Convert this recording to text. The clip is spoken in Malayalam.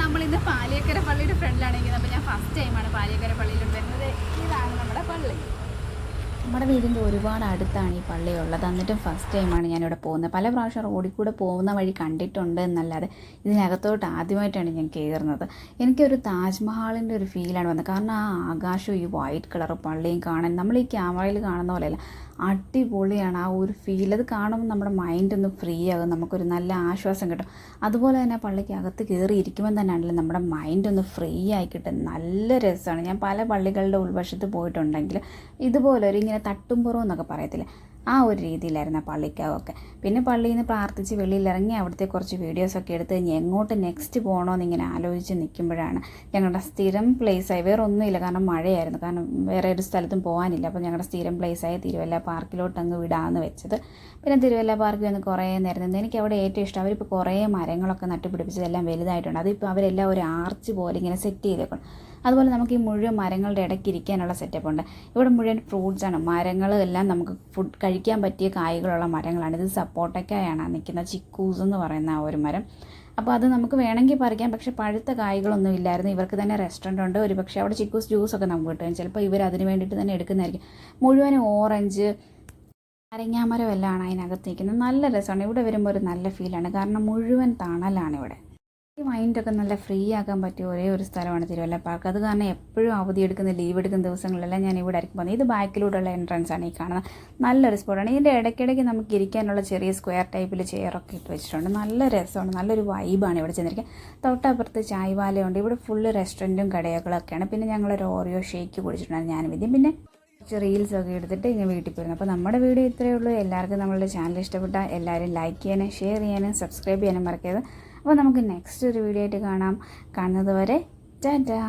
നമ്മൾ ഇന്ന് പാലിയക്കര പള്ളിയുടെ ഫ്രണ്ടിലാണെങ്കിൽ അപ്പോൾ ഞാൻ ഫസ്റ്റ് ടൈമാണ് പാലിയക്കര പള്ളിയിലോട്ട് വരുന്നത് ഇതാണ് നമ്മുടെ പള്ളി. നമ്മുടെ വീടിന്റെ ഒരുപാട് അടുത്താണ് ഈ പള്ളി ഉള്ളത് എന്നിട്ടും ഫസ്റ്റ് ടൈമാണ് ഞാനിവിടെ പോകുന്നത്. പല പ്രാവശ്യം റോഡിൽ കൂടെ പോകുന്ന വഴി കണ്ടിട്ടുണ്ട് എന്നല്ലാതെ ഇതിനകത്തോട്ട് ആദ്യമായിട്ടാണ് ഞാൻ കയറുന്നത് എനിക്കൊരു താജ്മഹാളിന്റെ ഒരു ഫീലാണ് വന്നത്. കാരണം ആ ആകാശവും ഈ വൈറ്റ് കളർ പള്ളിയും കാണാൻ നമ്മൾ ഈ ക്യാമറയിൽ കാണുന്ന പോലെയല്ല അടിപൊളിയാണ് ആ ഒരു ഫീൽ അത് കാണുമ്പോൾ നമ്മുടെ മൈൻഡ് ഒന്ന് ഫ്രീ ആകും. നമുക്കൊരു നല്ല ആശ്വാസം കിട്ടും. അതുപോലെ തന്നെ പള്ളിക്ക് അകത്ത് കയറി ഇരിക്കുമ്പോൾ തന്നെയാണല്ലോ നമ്മുടെ മൈൻഡ് ഒന്ന് ഫ്രീ ആയി കിട്ടും. നല്ല രസമാണ്. ഞാൻ പല പള്ളികളുടെ ഉൾവശത്ത് പോയിട്ടുണ്ടെങ്കിൽ ഇതുപോലെ ഒരു ഇങ്ങനെ തട്ടുംപുറം എന്നൊക്കെ പറയത്തില്ല. ആ ഒരു രീതിയിലായിരുന്നു ആ പള്ളിക്കാവൊക്കെ പിന്നെ പള്ളിയിൽ നിന്ന് പ്രാർത്ഥിച്ച് വെളിയിലിറങ്ങി അവിടുത്തെ കുറച്ച് വീഡിയോസൊക്കെ എടുത്ത് കഴിഞ്ഞ് എങ്ങോട്ട് നെക്സ്റ്റ് പോകണമെന്ന് ഇങ്ങനെ ആലോചിച്ച് നിൽക്കുമ്പോഴാണ് ഞങ്ങളുടെ സ്ഥിരം പ്ലേസായി വേറെ ഒന്നുമില്ല കാരണം മഴയായിരുന്നു. കാരണം വേറെ ഒരു സ്ഥലത്തും പോകാനില്ല. അപ്പോൾ ഞങ്ങളുടെ സ്ഥിരം പ്ലേസായ തിരുവല്ല പാർക്കിലോട്ട് അങ്ങ് വിടാമെന്ന് വെച്ചത്. പിന്നെ തിരുവല്ല പാർക്കിൽ വന്ന് കുറേ നേരം നിന്ന് എനിക്ക് അവിടെ ഏറ്റവും ഇഷ്ടം അവരിപ്പോൾ കുറേ മരങ്ങളൊക്കെ നട്ടുപിടിപ്പിച്ചതെല്ലാം വലുതായിട്ടുണ്ട്. അതിപ്പോൾ അവരെല്ലാം ഒരു ആർച്ച് പോലെ ഇങ്ങനെ സെറ്റ് ചെയ്തേക്കണം. അതുപോലെ നമുക്ക് ഈ മുഴുവൻ മരങ്ങളുടെ ഇടയ്ക്ക് ഇരിക്കാനുള്ള സെറ്റപ്പ് ഉണ്ട്. ഇവിടെ മുഴുവൻ ഫ്രൂട്ട്സ് ആണ്. മരങ്ങൾ എല്ലാം നമുക്ക് ഫുഡ് കഴിക്കാൻ പറ്റിയ കായ്കളുള്ള മരങ്ങളാണ്. ഇത് സപ്പോട്ടയ്ക്കായാണ് നിൽക്കുന്ന ചിക്കൂസ് എന്ന് പറയുന്ന ആ ഒരു മരം. അപ്പോൾ അത് നമുക്ക് വേണമെങ്കിൽ പറിക്കാം. പക്ഷേ പഴുത്ത കായ്കളൊന്നും ഇല്ലായിരുന്നു. ഇവർക്ക് തന്നെ റെസ്റ്റോറന്റ് ഉണ്ട്. ഒരു പക്ഷേ അവിടെ ചിക്കൂസ് ജ്യൂസൊക്കെ നമുക്ക് കിട്ടും. ചിലപ്പോൾ ഇവർ അതിന് വേണ്ടിയിട്ട് തന്നെ എടുക്കുന്നതായിരിക്കും. മുഴുവൻ ഓറഞ്ച് നാരങ്ങാമരം ആണ് അതിനകത്ത് നിൽക്കുന്നത്. നല്ല രസമാണ്. ഇവിടെ വരുമ്പോൾ ഒരു നല്ല ഫീലാണ് കാരണം മുഴുവൻ തണലാണ് ഇവിടെ. ഈ മൈൻഡൊക്കെ നല്ല ഫ്രീ ആക്കാൻ പറ്റിയ ഒരേ ഒരു സ്ഥലമാണ് തിരുവല്ല പാർക്ക്. അത് കാരണം എപ്പോഴും അവധി എടുക്കുന്ന ലീവ് എടുക്കുന്ന ദിവസങ്ങളിലെല്ലാം ഞാൻ ഇവിടെ ആയിരിക്കും പോകുന്നത്. ഇത് ബാക്കിലൂടെയുള്ള എൻട്രൻസ് ആണ് ഈ കാണുന്നത് നല്ലൊരു സ്പോട്ടാണ് ഇതിന്റെ ഇടയ്ക്കിടയ്ക്ക് നമുക്ക് ഇരിക്കാനുള്ള ചെറിയ സ്ക്വയർ ടൈപ്പിൽ ചെയറൊക്കെ ഇട്ട് വെച്ചിട്ടുണ്ട്. നല്ല രസമാണ്. നല്ലൊരു വൈബാണ് ഇവിടെ ചെന്നിരിക്കുക തൊട്ടപ്പുറത്ത് ചായ്വാലയുണ്ട്. ഇവിടെ ഫുള്ള് റെസ്റ്റോറന്റും കടകളൊക്കെയാണ് പിന്നെ ഞങ്ങളൊരു ഓറിയോ ഷേക്ക് കുടിച്ചിട്ടുണ്ടായിരുന്നു ഞാൻ ഇതും പിന്നെ കുറച്ച് റീൽസ് ഒക്കെ എടുത്തിട്ട് ഇങ്ങനെ വീട്ടിൽ പോയിരുന്നു. അപ്പോൾ നമ്മുടെ വീഡിയോ ഇത്രയേ ഉള്ളൂ. എല്ലാവർക്കും നമ്മളുടെ ചാനൽ ഇഷ്ടപ്പെട്ടാൽ എല്ലാവരും ലൈക്ക് ചെയ്യാനും ഷെയർ ചെയ്യാനും സബ്സ്ക്രൈബ് ചെയ്യാനും മറക്കരുത്. അപ്പോൾ നമുക്ക് നെക്സ്റ്റ് ഒരു വീഡിയോ ആയിട്ട് കാണാം. കാണുന്നത് വരെ ടാറ്റാ